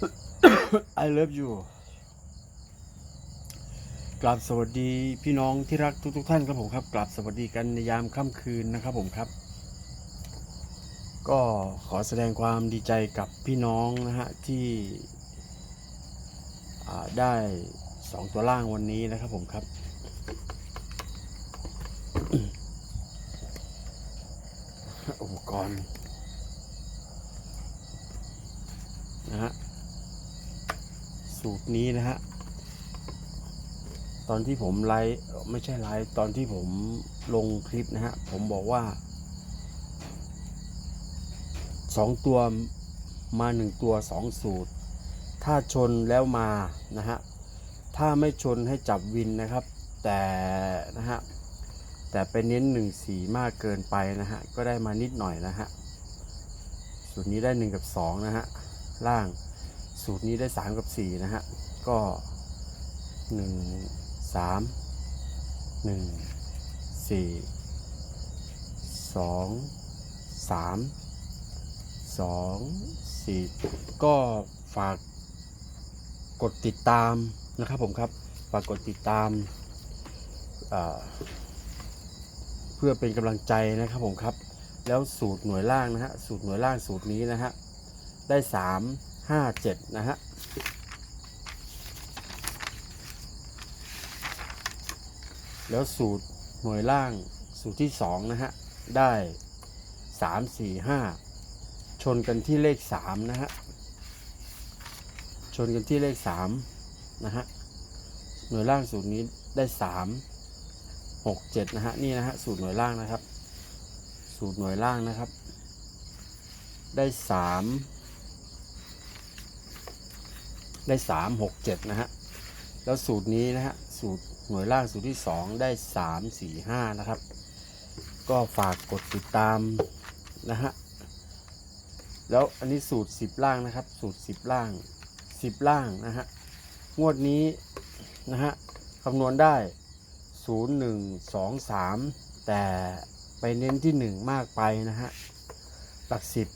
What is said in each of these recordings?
I love you กราบสวัสดีพี่น้องที่รักทุกทุกๆท่านครับผมครับกราบสวัสดีกันในยามค่ำคืนนะครับผมครับ ก็ขอแสดงความดีใจกับพี่น้องนะฮะที่ได้สองตัวล่างวันนี้นะครับผมครับ อุปกรณ์นะฮะ สูตรนี้นะฮะ ตอนที่ผมไลฟ์ไม่ใช่ไลฟ์ตอนที่ผมลงคลิปนะฮะ ผมบอกว่าสองตัวมาหนึ่งตัวสองสูตร ถ้าชนแล้วมานะฮะ ถ้าไม่ชนให้จับวินนะครับ แต่นะฮะ แต่ไปเน้นหนึ่งสีมากเกินไปนะฮะ ก็ได้มานิดหน่อยนะฮะ สูตรนี้ได้หนึ่งกับสองนะฮะ ล่าง สูตรนี้ได้สามกับสี่นะฮะ ก็หนึ่งสามหนึ่งสี่สองสามสองสี่ก็ฝากกดติดตามนะครับผมครับ ฝากกดติดตาม เพื่อเป็นกำลังใจนะครับผมครับ แล้วสูตรหน่วยล่างนะฮะ สูตรหน่วยล่างสูตรนี้นะฮะ ได้สาม ห้าเจ็ดนะฮะแล้วสูตรหน่วยล่างสูตรที่สองนะฮะ ได้สามสี่ห้าชนกันที่เลขสามนะฮะ ชนกันที่เลขสามนะฮะ หน่วยล่างสูตรนี้ได้สามหกเจ็ดนะฮะ นี่นะฮะ สูตรหน่วยล่างนะครับ สูตรหน่วยล่างนะครับ ได้สาม ได้สามหกเจ็ดนะฮะ แล้วสูตรนี้นะฮะ สูตรหน่วยล่างสูตรที่สองได้สามสี่ห้านะครับ ก็ฝากกดติดตามนะฮะ แล้วอันนี้สูตรสิบล่างนะครับ สูตรสิบล่างสิบล่างนะฮะ งวดนี้นะฮะคำนวณได้ศูนย์หนึ่งสองสามแต่ไปเน้นที่หนึ่งมากไปนะฮะ หลักสิบ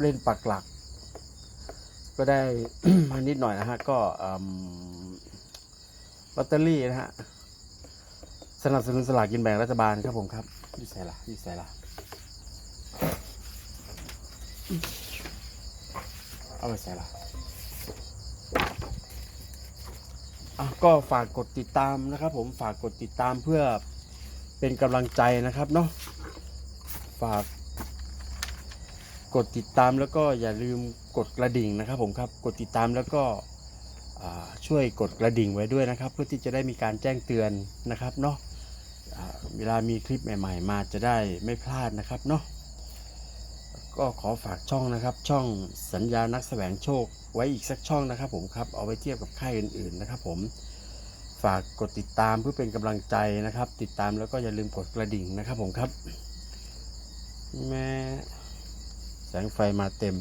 เล่นปักหลัก ก็ได้มานิดหน่อยนะฮะ ก็ลอตเตอรี่นะฮะ สนับสนุนสลากกินแบ่งรัฐบาลครับผมครับยี่ใส่ละยี่ใส่ละเอาไปใส่ละอะก็ฝากกดติดตามนะครับ ผมฝากกดติดตามเพื่อเป็นกำลังใจนะครับเนาะฝาก กดติดตามแล้วก็อย่าลืมกดกระดิ่งนะครับผมครับกดติดตามแล้วก็ช่วยกดกระดิ่งไว้ด้วยนะครับ เพื่อที่จะได้มีการแจ้งเตือนนะครับเนาะเวลามีคลิปใหม่ ๆ มาจะได้ไม่พลาดนะครับเนาะก็ขอฝากช่องนะครับ ช่องสัญญานักแสวงโชคไว้อีกสักช่องนะครับผมครับเอาไว้เทียบกับค่ายอื่น ๆนะครับ ผมฝากกดติดตามเพื่อเป็นกำลังใจนะครับ ติดตามแล้วก็อย่าลืมกดกระดิ่งนะครับผมครับแม่ แสงไฟมาเต็ม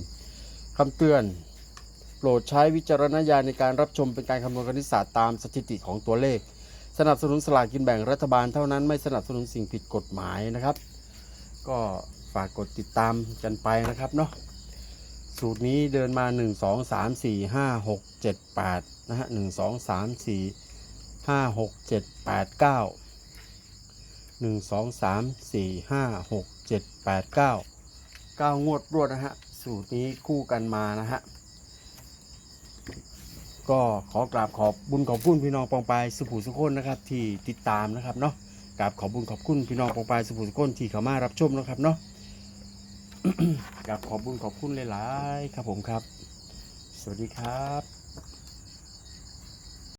คำเตือน โปรดใช้วิจารณญาณในการรับชมเป็นการคำนวณคณิตศาสตร์ตามสถิติของตัวเลข สนับสนุนสลากกินแบ่งรัฐบาลเท่านั้นไม่สนับสนุนสิ่งผิดกฎหมายนะครับ ก็ฝากกดติดตามกันไปนะครับเนาะสูตรนี้เดินมา 1 2 3 4 5 6 7 8 นะฮะ 1 2 3 4 5 6 7 8 9 1 2 3 4 5 6 7 8 9 ก้างวดรวดนะฮะ สูตรนี้คู่กันมานะฮะ ก็ขอกราบขอบบุญขอบคุณพี่น้องปองปายสุภูสุคนนะครับ ที่ติดตามนะครับเนาะกราบขอบบุญขอบคุณพี่น้องปองปายสุภูสุคนที่เข้ามารับชมนะครับเนาะกราบขอบบุญขอบคุณหลายๆครับผมครับ สวัสดีครับ